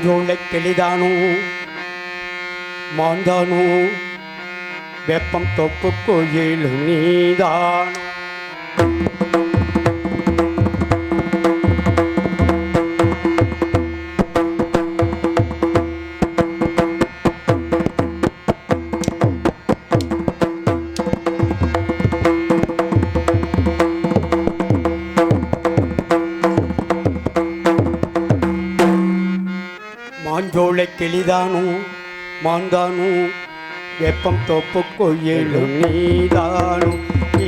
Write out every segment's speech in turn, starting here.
மாஞ்சோலை கெளிதானோ? மாந்தானோ? வெப்பம் தொப்பு கோயில் நீதான்? கிளிதானு மாந்தானு வெப்பம் தோப்புக்கொய்யலும் நீதானு.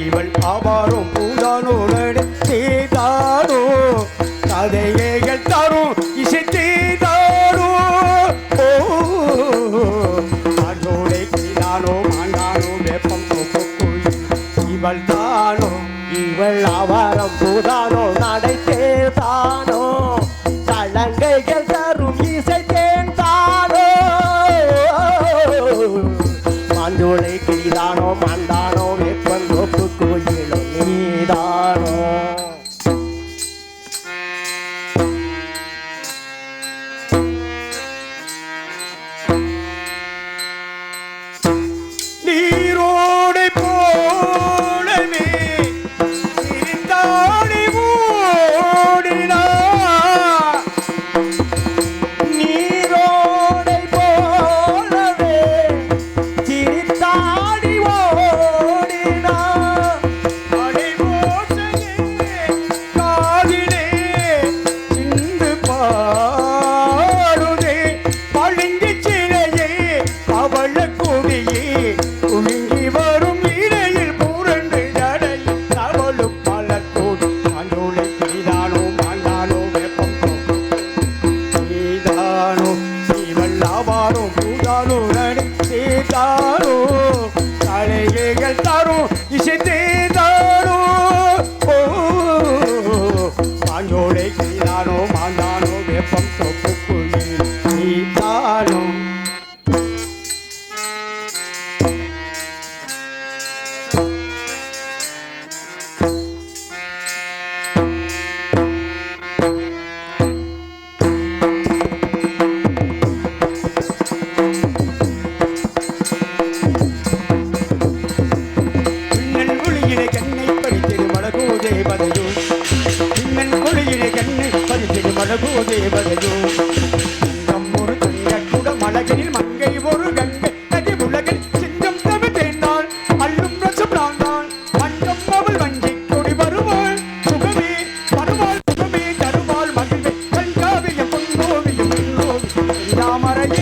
இவள் ஆவாரும் Yamaraji.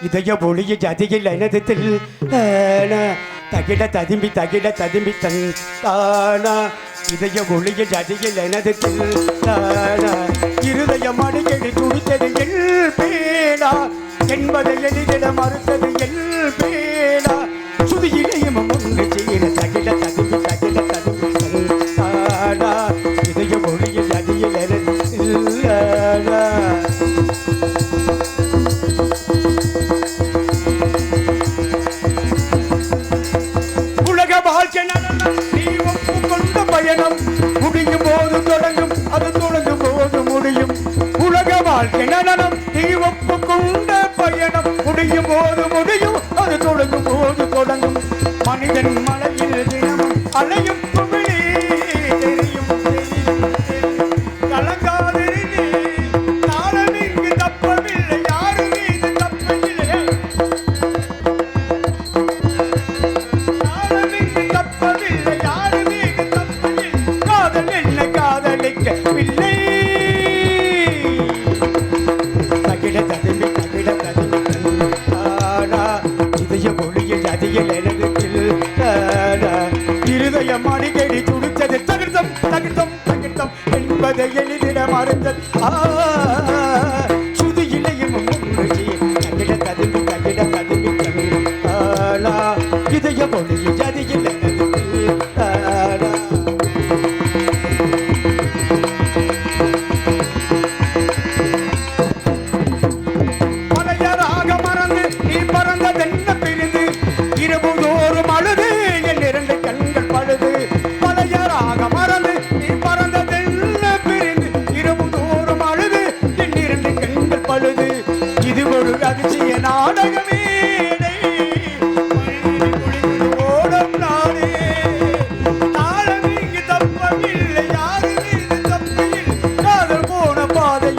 இதய ஒளிய ஜதியில் எனதில் தகிட ததும்பி தகிட ததும்பி தன் தானா? இதய ஒளிய ஜதியில் எனதில் தானா? இருதய மடியடி துடித்தது எல் பேடா என்பதை எளிதிட மறுத்தது எல் பேடா சுதியிலையும் ஒன்று செய்கிற தகிட ததும்பி தகிட ததும்பி தன் தானா? இதய ஒளி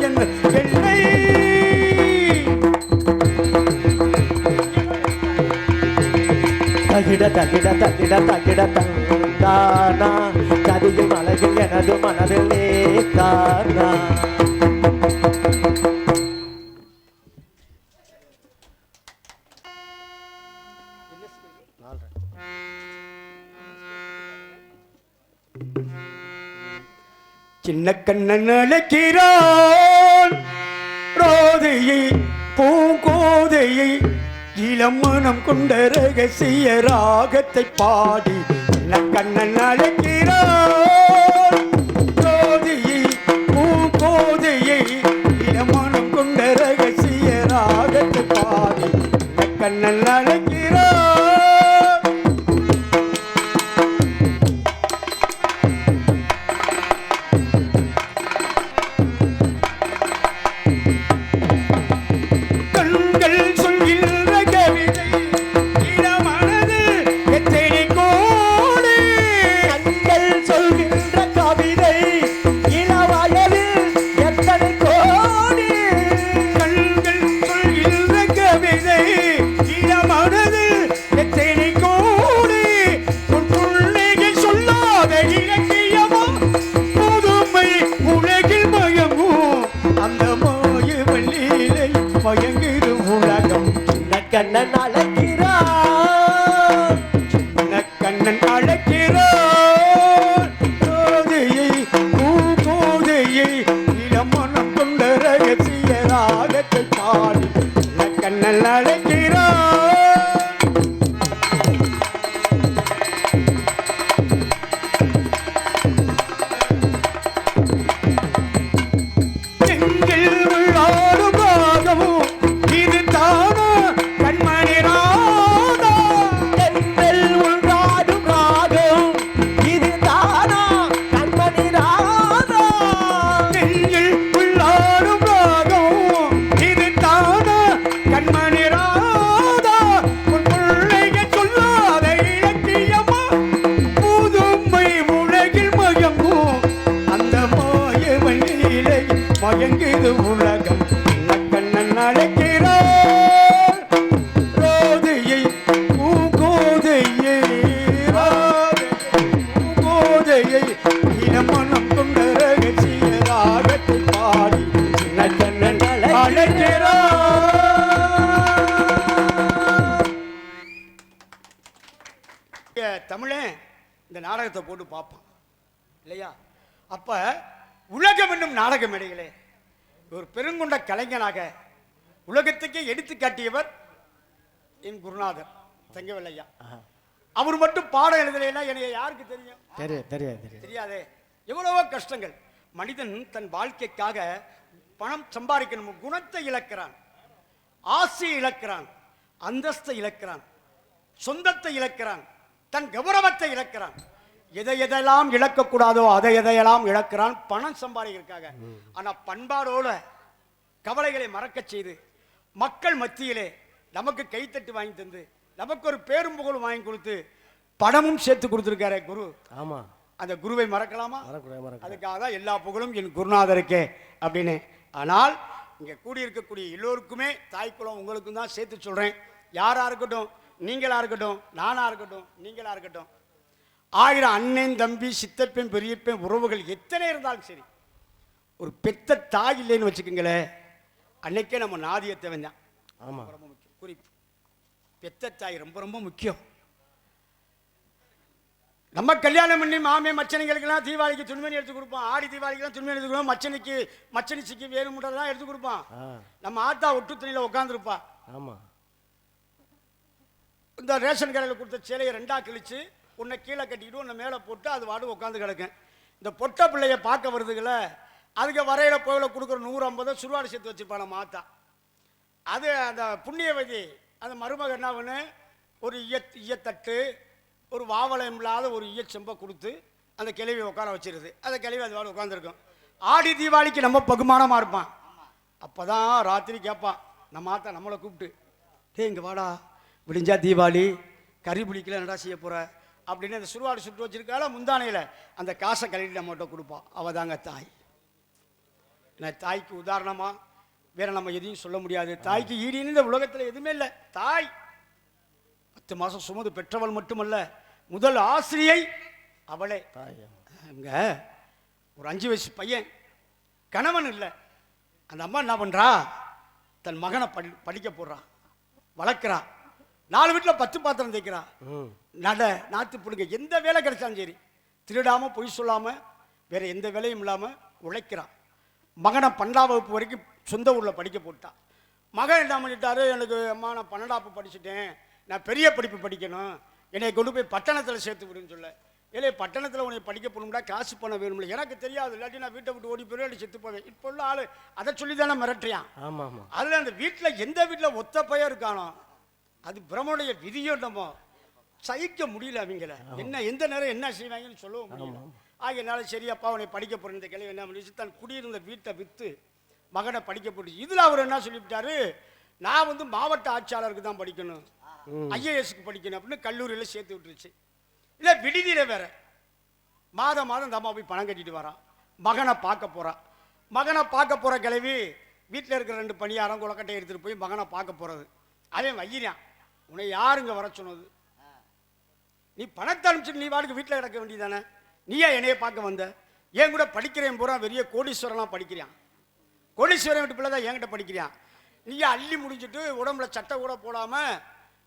என்ன என்னை தகிட தகிட தகிட தகிட தந்தானா? கதியும் அழகில் எனது மனதில் நீத்தானா பாவையை இளம் மனம் கொண்ட ரகசிய ராகத்தை பாடி சின்ன கண்ணன் அழைக்கிறான் ரோதையை பூங்கோதையை இளமனம் கொண்ட ரகசிய ராகத்தை பாடி கண்ணன் அழை தமிழன் இந்த நாடகத்தை போட்டு பார்ப்பான். இல்லையா? அப்ப உலகம் என்னும் நாடக மேடைகளே ஒரு பெருங்கொண்ட கலைஞனாக உலகத்துக்கே எடுத்து காட்டியவர் என் குருநாதர் தங்கவல்லையா அவர் மட்டும் பாடம் எழுதலைன்னா எனக்கு யாருக்கு தெரியும்? தெரியாது. தெரியாதே. எவ்வளவோ கஷ்டங்கள். மனிதன் தன் வாழ்க்கைக்காக பணம் சம்பாதிக்கணும் குணத்தை இழக்கிறான். ஆசையை இழக்கிறான். அந்தஸ்தை இழக்கிறான். சொந்தத்தை இழக்கிறான். தன் கௌரவத்தை இழக்கிறான். எதை எதெல்லாம் இழக்கக்கூடாதோ அதை எதையெல்லாம் இழக்கிறான். பணம் சம்பாதிக்கிறதுக்காக. ஆனா பண்பாடோட கவலைகளை மறக்கச் செய்து மக்கள் மத்தியிலே நமக்கு கைத்தட்டு வாங்கி தந்து நமக்கு ஒரு பேரும் புகழும் வாங்கி கொடுத்து பணமும் சேர்த்து கொடுத்துருக்காரே குரு. ஆமா. அந்த குருவை மறக்கலாமா? அதுக்காக தான் எல்லா புகழும் என் குருநாதருக்கே அப்படின்னு. ஆனால் இங்கே கூடியிருக்கக்கூடிய எல்லோருக்குமே தாய்க்குளம் உங்களுக்கும் தான் சேர்த்து சொல்கிறேன் யாராக இருக்கட்டும் நீங்களா இருக்கட்டும் நானா இருக்கட்டும் நீங்களா இருக்கட்டும். ஆயிரம் அண்ணன் தம்பி சித்தப்பன் பெரியப்பன் உறவுகள் எத்தனை இருந்தாலும் சரி. ஒரு பெத்த தாய் இல்லைன்னு வச்சுக்கோங்களேன் அன்னைக்கே நம்ம நாதியத்தை வந்தான் ஆமா. ரொம்ப முக்கியம். குறிப்பு. பெத்த தாய் ரொம்ப ரொம்ப முக்கியம். நம்ம கல்யாணம் பண்ணி மாமே மச்சனைகளுக்கெல்லாம் தீபாவளிக்கு துணிமணி எடுத்து கொடுப்போம். ஆடி தீபாவளிக்கெல்லாம் துணிமணி எடுத்து கொடுப்போம். மச்சனைக்கு மச்சனிச்சிக்கு வேணுமுட்டெல்லாம் எடுத்து கொடுப்பான் நம்ம ஆத்தா ஒட்டு துணியில் உட்காந்துருப்பா ஆமா. இந்த ரேஷன் கடையில் கொடுத்த சேலையை ரெண்டாக கிழிச்சு உன்னை கீழே கட்டிக்கிட்டு உன்னை மேலே போட்டு அது வாடு உட்காந்து கிடக்கும். இந்த பொட்டை பிள்ளைய பார்க்க வருதுங்கள அதுக்கு வரையில் போயில கொடுக்குற நூறு ஐம்பதை சுருவாடு சேர்த்து வச்சுருப்பான் மாத்தா அது அந்த புண்ணியவதி அந்த மருமக என்னவனு ஒரு ஈய ஈயத்தட்டு ஒரு வாவலம் இல்லாத ஒரு ஈய செம்பை கொடுத்து அந்த கிழவி உட்கார வச்சிருது. அந்த கிழவி அது வாடு உட்காந்துருக்கும் ஆடி தீபாவளிக்கு நம்ம பகுமானமாக இருப்பான். அப்போ தான் ராத்திரி கேட்பான். நம்ம ஆத்தா நம்மளை கூப்பிட்டு டே இங்கே வாடா. விடிஞ்சா தீபாவளி கறி பிடிக்கல என்னடா செய்ய போற? அப்படின்னு அந்த சுருவாடு சுட்டு வச்சிருக்கால முந்தானையில் அந்த காசை கழுவிட்டு நம்மகிட்ட கொடுப்பா. அவ தாங்க தாய். நான் தாய்க்கு உதாரணமா வேற நம்ம எதையும் சொல்ல முடியாது. தாய்க்கு ஈடின்னு இந்த உலகத்தில் எதுவுமே இல்லை. தாய்! பத்து மாசம் சுமந்து பெற்றவள் மட்டுமல்ல முதல் ஆசிரியை அவளே. இங்க ஒரு அஞ்சு வயசு பையன் கணவன் இல்லை. அந்த அம்மா என்ன பண்றா? தன் மகனை படி படிக்க போடுறா. வளர்க்குறா. நாலு வீட்டில் பத்து பாத்திரம் தேய்க்கிறா நட நாத்து பிடுங்க எந்த வேலை கிடைச்சாலும் சரி திருடாம பொய் சொல்லாம வேற எந்த வேலையும் இல்லாம உழைக்கிறா மகனை பன்னெண்டாம் வகுப்பு வரைக்கும் சொந்த ஊர்ல படிக்க போட்டான். மகன் என்ன பண்ணிட்டாரு? எனக்கு அம்மா நான் பன்னெண்டாப்பு படிச்சுட்டேன். நான் பெரிய படிப்பு படிக்கணும். என்னை கொண்டு போய் பட்டணத்தில் சேர்த்து விடுன்னு சொல்ல. ஏலே பட்டணத்தில் உன்னை படிக்க போகணும்டா காசு பணம் வேணும்ல. எனக்கு தெரியாது. இல்லாட்டி நான் வீட்டை விட்டு ஓடி போயிடும் செத்து போவேன். இப்போ உள்ள ஆளு அதை சொல்லி தானே மிரட்டுறியான் ஆமா ஆமா அதுல அந்த வீட்டில் எந்த வீட்டில் ஒத்த பையன் இருக்கானோ அது பிரம்மனுடைய விதியோ நம்ம சகிக்க முடியல அவங்கள. என்ன எந்த நேரம் என்ன செய்வாங்கன்னு சொல்லவும் முடியல. ஆகையனால சரி அப்பா உன்னை படிக்க போற இந்த கிளவி என்ன பண்ணிச்சு தன் குடியிருந்த வீட்டை வித்து மகனை படிக்க போட்டு இதுல அவர் என்ன சொல்லிவிட்டாரு? நான் வந்து மாவட்ட ஆட்சியாளருக்கு தான் படிக்கணும். ஐஏஎஸ்க்கு படிக்கணும் அப்படின்னு கல்லூரியில சேர்த்து விட்டுருச்சு. இல்ல விடுதியில வேற. மாதம் மாதம் இந்த அம்மா போய் பணம் கட்டிட்டு வரான். மகனை பார்க்க போறான். மகனை பார்க்க போற கிளவி வீட்டில் இருக்கிற ரெண்டு பணியாரம் குளக்கட்டை எடுத்துட்டு போய் மகனை பார்க்க போறது. அவன் வையிறான். உன்னை யாருங்க வர சொன்னது? நீ பணத்தை அனுப்பிச்சுட்டு நீ வாடகை வீட்டில் கிடக்க வேண்டியதானே நீயா என்னைய பார்க்க வந்த? ஏன் கூட படிக்கிறேன் பூரா பெரிய கோடீஸ்வரன்லாம் படிக்கிறான் கோடீஸ்வரன் வீட்டு பிள்ளை தான் என்கிட்ட படிக்கிறான் நீயா அள்ளி முடிஞ்சிட்டு உடம்புல சட்டை கூட போடாம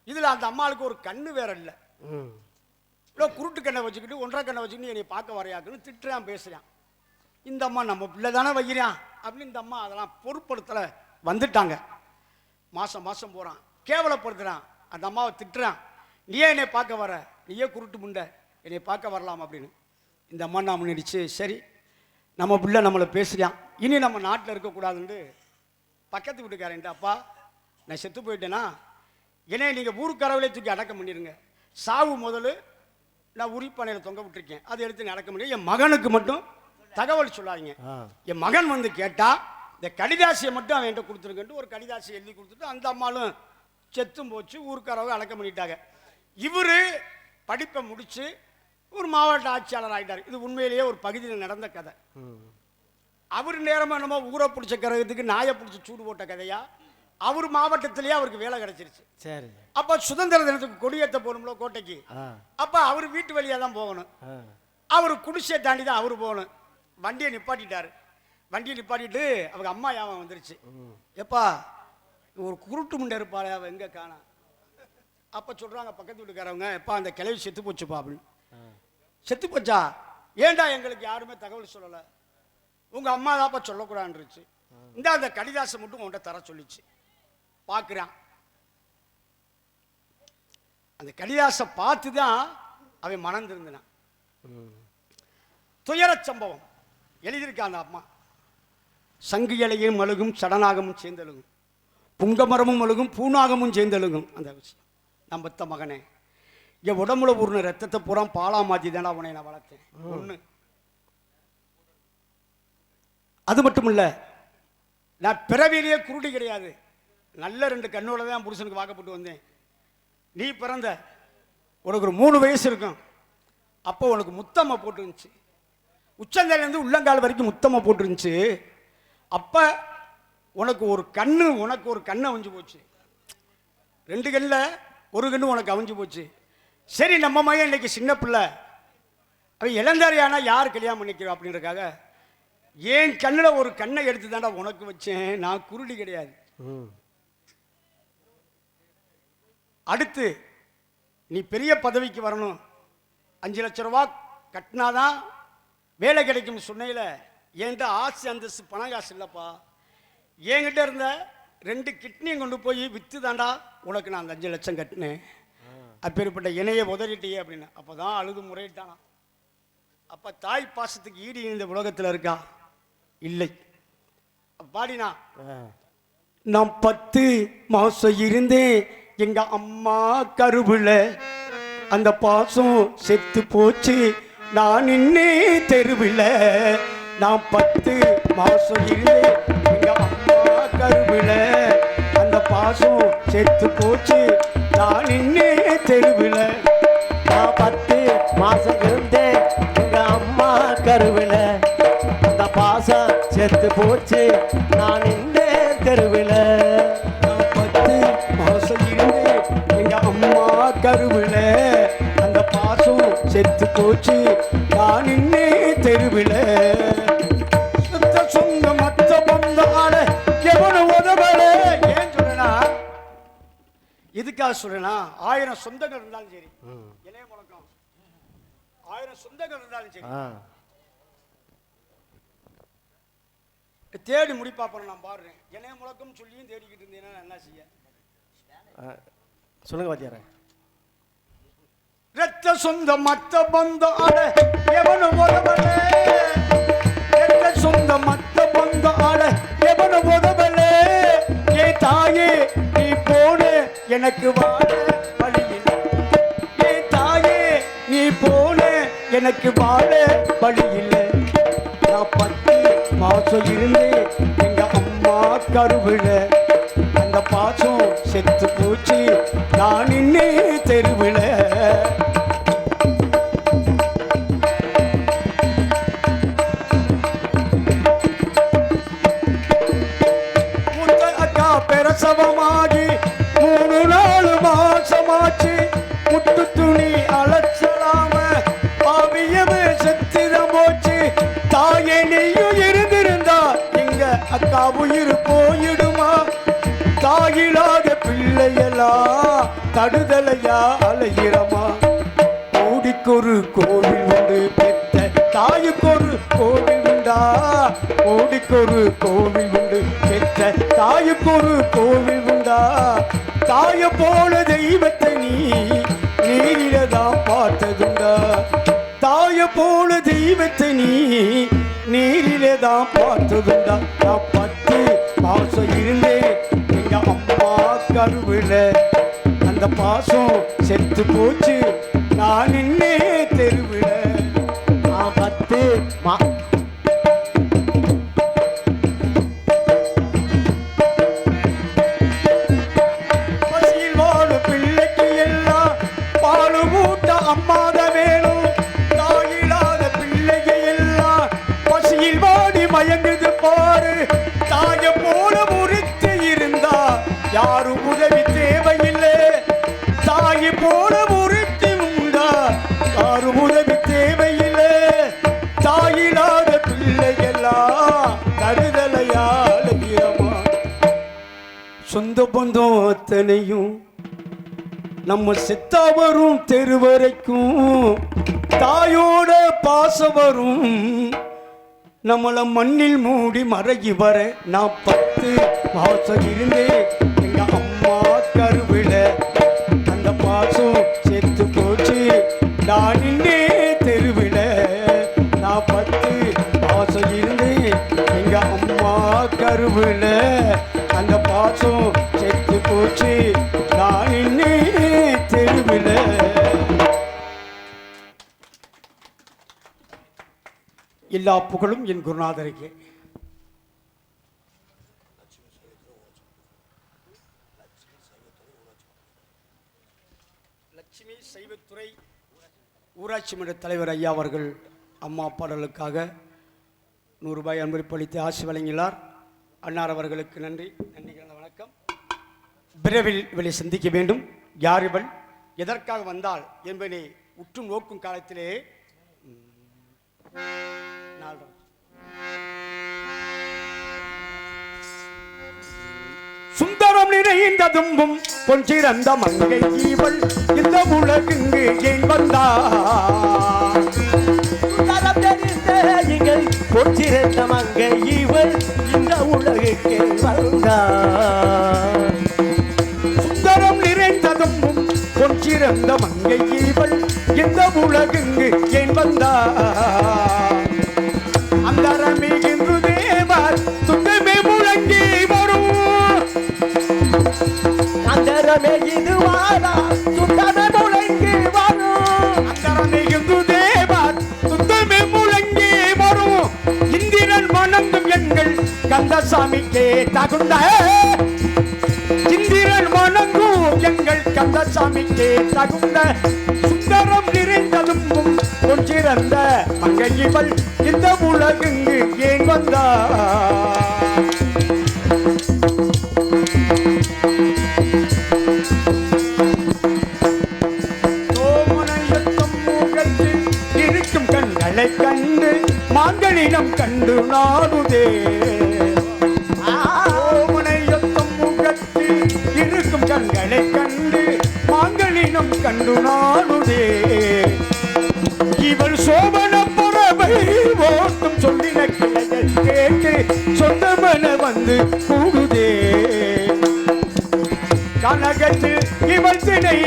இதுல அந்த அம்மாளுக்கு ஒரு கண்ணு வேற இல்லை. ம். இவ்வளோ குருட்டு கண்ணை வச்சுக்கிட்டு ஒன்றரை கண்ணை வச்சுக்கிட்டு என்னை பார்க்க வரையாக்குன்னு திட்டுறான் பேசுறான். இந்த அம்மா நம்ம பிள்ளை தானே வைக்கிறான் அப்படின்னு இந்த அம்மா அதெல்லாம் பொருட்படுத்தல வந்துட்டாங்க. மாசம் மாசம் போறான். கேவலப்படுத்துறான். அந்த அம்மாவை திட்டுறான். நீயே என்னை பார்க்க வர? நீயே குருட்டு முண்டை? என்னை பார்க்க வரலாம் அப்படின்னு. இந்த அம்மா நான் முன்னடிச்சு சரி நம்ம பிள்ளை நம்மளை பேசுறான். இனி நம்ம நாட்டில் இருக்கக்கூடாதுன்னு பக்கத்து வீட்டுக்காரன்ட்டு அப்பா நான் செத்து போயிட்டேனா? என்னை நீங்கள் ஊருக்கரவிலே தூக்கி அடக்கம் பண்ணிடுங்க சாவு முதல்ல நான் உரிப்பானையில் தொங்க விட்டுருக்கேன். அதை எடுத்து நடக்க முடியும் என் மகனுக்கு மட்டும் தகவல் சொல்லாதீங்க. என் மகன் வந்து கேட்டா இந்த கடிதாசியை மட்டும் அவன் என்கிட்ட கொடுத்துருக்கன்ட்டு ஒரு கடிதாசியை எழுதி கொடுத்துட்டு அந்த அம்மாலும் செத்தும் போச்சு ஊருக்காரவங்க அடக்கம் பண்ணிட்டாங்க. இவரு படிப்பை முடிச்சு ஒரு மாவட்ட ஆட்சியாளர் ஆகிட்டார் இது உண்மையிலேயே ஒரு பகுதியில் நடந்த கதை. அவர் நேரமா என்னமோ ஊரை பிடிச்ச கரகத்துக்கு நாயை பிடிச்சி சூடு போட்ட கதையா? அவர் மாவட்டத்திலேயே அவருக்கு வேலை கிடைச்சிருச்சு. சரி. அப்ப சுதந்திர தினத்துக்கு கொடியேற்ற போகணும்ல கோட்டைக்கு? அப்ப அவர் வீட்டு வழியா தான் போகணும். அவர் குடிசையை தாண்டி தான் அவர் போகணும். வண்டியை நிப்பாட்டிட்டாரு. வண்டியை நிப்பாட்டிட்டு அவங்க அம்மா யாவன் வந்துருச்சு. எப்பா ஒரு குருட்டு முண்டை இருப்பாளே அவ எங்க காணா? அப்ப சொல்றாங்க பக்கத்து வீட்டுக்காரவங்க எப்பா அந்த கிளவி செத்து போச்சுப்பா அப்படின்னு. செத்து போச்சா? ஏன்டா எங்களுக்கு யாருமே தகவல் சொல்லல? உங்க அம்மா தாப்பா சொல்லக்கூடாதுருச்சு இந்த அந்த கடிதாசை மட்டும் உன்கிட்ட தர சொல்லிச்சு. பார்க்குறான் அந்த கடிதாசை பார்த்து தான் அவன் மனம் திருந்தினான் ம். துயரச் சம்பவம். எழுதியிருக்கா அந்த அம்மா. சங்கு இலையும் மழுகும் சடனாகமும் சேர்ந்தழுகும். புங்கமரமும் அழுகும் பூனாகமும் சேர்ந்தழுகும் அந்த விஷயம். நான் மகனே. என் உடம்புல ஊர்ன ரத்தத்தை பூரா பாலா மாத்தி தானே அவனை நான் வளர்த்தேன். ஒண்ணு. அது மட்டும் இல்ல நான் பிறவியிலேயே குருடி கிடையாது. நல்ல ரெண்டு கண்ணோட தான் புருஷனுக்கு வாக்கப்பட்டு வந்தேன். நீ பிறந்த உனக்கு ஒரு மூணு வயசு இருக்கும். அப்போ உனக்கு முத்தம்மா போட்டுருந்துச்சு. உச்சந்தலையிலேருந்து உள்ளங்கால் வரைக்கும் முத்தம்மா போட்டுருந்துச்சு. அப்போ உனக்கு ஒரு கண்ணு உனக்கு ஒரு கண்ணு அவிஞ்சு போச்சு. ரெண்டு கண்ணில் ஒரு கண்ணு உனக்கு அவிஞ்சு போச்சு. சரி நம்ம மையம் இன்னைக்கு சின்ன பிள்ளை. அவன் இளந்தாரியானா யார் கல்யாணம் பண்ணிக்கிறோம் அப்படின்றக்காக என் கண்ணில் ஒரு கண்ணை எடுத்து தாண்டா உனக்கு வச்சேன்? நான் குருடி கிடையாது. அடுத்து நீ பெரிய பதவிக்கு வரணும். அஞ்சு லட்ச ரூபா கட்டினாதான் வேலை கிடைக்கும் சொன்னையில என்கிட்ட ஆசை அந்தஸ்து பணம் காசு இல்லைப்பா. என்கிட்ட இருந்த ரெண்டு கிட்னியும் கொண்டு போய் விற்று தாண்டா உனக்கு நான் அந்த அஞ்சு லட்சம் கட்டினேன். அப்பேற்பட்ட இணைய உதறிட்டியே அப்படின்னு. அப்போ தான் அழுது முறையிட்டானா அப்போ தாய் பாசத்துக்கு ஈடு இந்த உலகத்தில் இருக்கா? இல்லை. பாடினா நான் பத்து மாசம் இருந்தேன். எங்க அம்மா கருவுல அந்த பாசம் செத்து போச்சு. நான் இன்னே தெருவில். நான் பத்து மாசம் இருந்தேன். கருவில அந்த பாசம் செத்து போச்சு. நான் நின்னே தெருவில. நான் பத்து மாசம் இருந்தேன் எங்க அம்மா கருவில. அந்த பாசம் செத்து போச்சு. நான் நின்றே தெருவில. நான் பத்து மாசம் இருந்தேன் எங்க அம்மா கருவில. அந்த பாசம் செத்து போச்சு. சொல்றேன்னா ஆயிரம் சொந்தங்கள் இருந்தாலும் சரி. இளைய முழக்கம். ஆயிரம் சொந்தங்கள் இருந்தாலும் சரி. தேடி முடிப்பா போறேன் நான் பாடுறேன். இணைய முழக்கம் சொல்லியும் தேடிக்கிட்டு இருந்தேன்னா என்ன செய்ய. சொல்லுங்க வாத்தியாரே. ரத்த சொந்த மத்த பந்த ஆட எவனு உதவல ரத்த சொந்த மத்த பந்த ஆட எவனு உதவல ஏ தாயே நீ போன எனக்கு வாழ வழியில் ஏ தாயே நீ போன எனக்கு வாழ வழியில் நான் பத்து மாசம் இருந்து எங்க அம்மா கருவில நீயும் இருந்திருந்தா இங்க அக்கா உயிர் போயிடுமா? தாயிலாத பிள்ளையெல்லாம் தடுதலையா அலையிறமா? கோடிக்கொரு கோவில் உண்டு பெத்த தாயுக்கொரு கோவில் உண்டா? கோடிக்கொரு கோவில் உண்டு பெத்த தாயுக்கொரு கோவில் உண்டா? தாய போல தெய்வத்தை நீ நீரிலதான் பார்த்ததுண்டா. தாய போல தெய்வத்தை நீ நீரிலே தான் பார்த்ததுண்டா நான் பத்து பாசம் இருந்தேன். எங்க அம்மா கருவில அந்த பாசம் செத்து போச்சு. நான் நின்னே தெருவில வந்தோம் அத்தனையும். நம்ம செத்தா வரும் தெரு வரைக்கும். தாயோட பாசம் வரும் நம்மள மண்ணில் மூடி மறைகி வர நான் பத்து மாசம் இருந்தேன். எங்க அம்மா கருவில அந்த பாசம் செத்து போச்சு. நான் நின்னே தெருவில நான் பத்து மாசம் இருந்தேன். எங்க அம்மா கருவில அந்த பாசம் செத்து நான் நின்னே தெருவில. எல்லா புகழும் என் குருநாதருக்கு. லட்சுமி சைவத்துறை ஊராட்சி மன்ற தலைவர் ஐயா அவர்கள் அம்மா பாடலுக்காக நூறுரூபாய் அன்பளித்து ஆசி வழங்கினார் அன்னார் அவர்களுக்கு நன்றி. நன்றி. விரைவில் இவளை சந்திக்க வேண்டும். யார் இவள்? எதற்காக வந்தாள் என்பதை உற்று நோக்கும் காலத்திலே சுந்தரம் நிறைந்த தும்பும் கொஞ்சிறந்த மங்கை இவள். இந்த உலகுங்கு ஏன் வந்தார் சுந்தரம் தெரிந்த இங்கள் பொற்றிருந்த மங்கை இவள். இந்த உலகுக்கு வந்தார் பொன்சிறந்த மங்கை இவள் இந்த உலகுங்கு ஏன் வந்தா அந்த என்று தேவார் துன்பமே முழங்கி வரும் அந்த அந்தரமே இதுவாரா சுந்தர முழங்கி வரும் அந்த என்று தேவார் சுத்தமே முழங்கி வரும் இந்திரன் மணந்தும் எங்கள் கந்தசாமிக்கே தகுந்த சாமிக்கே தகுந்த சுந்தரம் நிறைந்ததும் கொஞ்சிறந்த மங்கையிவள் இந்த உலகுங்கு ஏன் வந்தா கண்டு மாங்கலினம் கண்டு நாடுதே. சோமனையத்தம் மூகத்தில் இருக்கும் கண்களை கண்டு மாங்கலினம் இவள் சோபன புறவை ஓட்டும் சொல்லின கிளைகள் கேட்டு சொந்தமன வந்து கூடுதே. கனகத்தில் இவள் திணை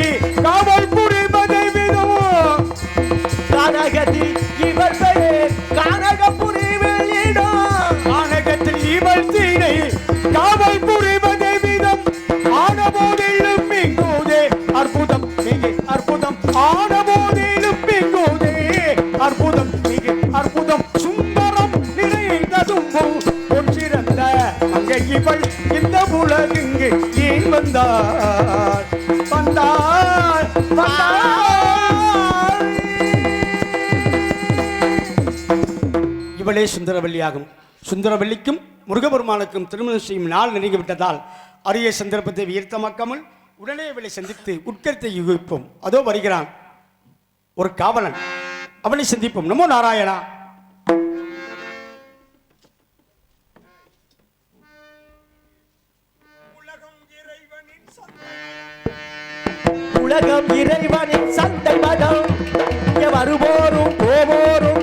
வந்தார் வந்தார் வந்தார். இவளே சுந்தரவல்லியாகும். சுந்தரவல்லிக்கும் முருகபெருமானுக்கும் திருமணம் செய்யும் நாள் நெருங்கி விட்டதால் அரிய சந்தர்ப்பத்தை வியர்த்தமாக்காமல் உடனே இவளை சந்தித்து உட்கருத்தை யுகிப்போம். அதோ வருகிறான் ஒரு காவலன். அவனை சந்திப்போம். நமோ நாராயணா. உலகம் இறைவனின் சந்தை மதம் இங்கே வருவோரும் போவோரும்